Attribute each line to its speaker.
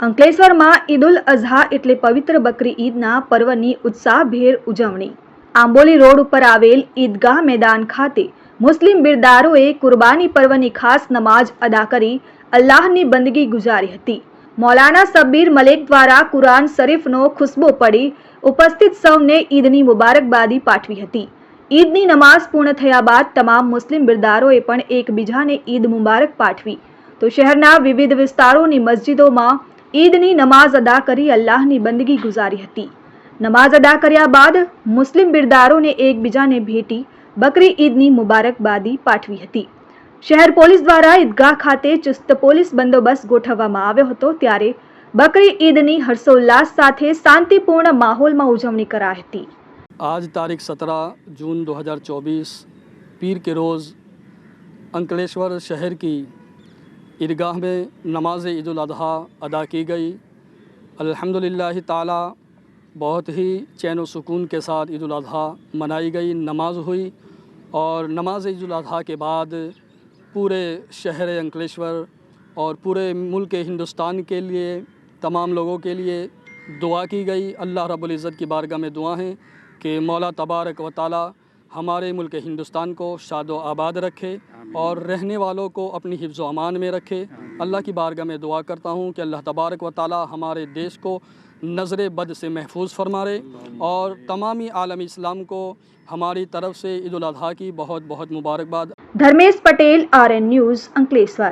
Speaker 1: અંકલેશ્વરમાં ઈદ ઉલ અઝહા એટલે પવિત્ર બકરી ઈદના પર્વની ઉત્સાહભેર ઉજવણી. આંબોલી રોડ ઉપર આવેલ ઈદગાહ મેદાન ખાતે મુસ્લિમ બિરદારોએ કુરબાની પર્વની ખાસ નમાજ અદા કરી અલ્લાહની બંદગી ગુજારી હતી. મૌલાના સબ્બીર મલેક દ્વારા કુરાન શરીફનો ખુશ્બો પડી ઉપસ્થિત સૌને ઈદની મુબારકબાદી પાઠવી હતી. ઈદની નમાઝ પૂર્ણ થયા બાદ તમામ મુસ્લિમ બિરદારોએ પણ એકબીજાને ઈદ મુબારક પાઠવી તો શહેરના વિવિધ વિસ્તારોની મસ્જિદોમાં ઈદની નમાઝ અદા કરી અલ્લાહની બંદગી ગુજારી હતી નમાઝ અદા કર્યા બાદ મુસ્લિમ બિરદારોને એકબીજાને ભેટી બકરી ઈદની મુબારકબાદી પાઠવી હતી શહેર પોલીસ દ્વારા ઈદગાહ ખાતે ચુસ્ત પોલીસ બંદોબસ્ત ગોઠવવામાં આવ્યો હતો ત્યારે બકરી ઈદની હર્ષોલ્લાસ સાથે શાંતિપૂર્ણ માહોલમાં ઉજવણી કરાઈ હતી
Speaker 2: आज तारीख 17 जून 2024 पीर के रोज़ अंकलेश्वर शहर की عیدگاہ میں نماز عید الاضحیٰ ادا کی گئی۔ الحمد للہ تعالیٰ، بہت ہی چین و سکون کے ساتھ عید الاضحیٰ منائی گئی، نماز ہوئی۔ اور نماز عید الاضحیٰ کے بعد پورے شہر انکلیشور اور پورے ملک ہندوستان کے لیے، تمام لوگوں کے لیے دعا کی گئی۔ اللہ رب العزت کی بارگاہ میں دعا ہیں کہ مولا تبارک و تعالی ہمارے ملک ہندوستان کو شاد و آباد رکھے۔ اور رہنے والوں کو اپنی حفظ و امان میں رکھے۔ اللہ کی بارگاہ میں دعا کرتا ہوں کہ اللہ تبارک و تعالی ہمارے دیش کو نظر بد سے محفوظ فرمارے اور تمامی عالم اسلام کو ہماری طرف سے عید الاضحیٰ کی بہت بہت مبارکباد۔
Speaker 1: دھرمیش پٹیل، آر این نیوز انکلیشور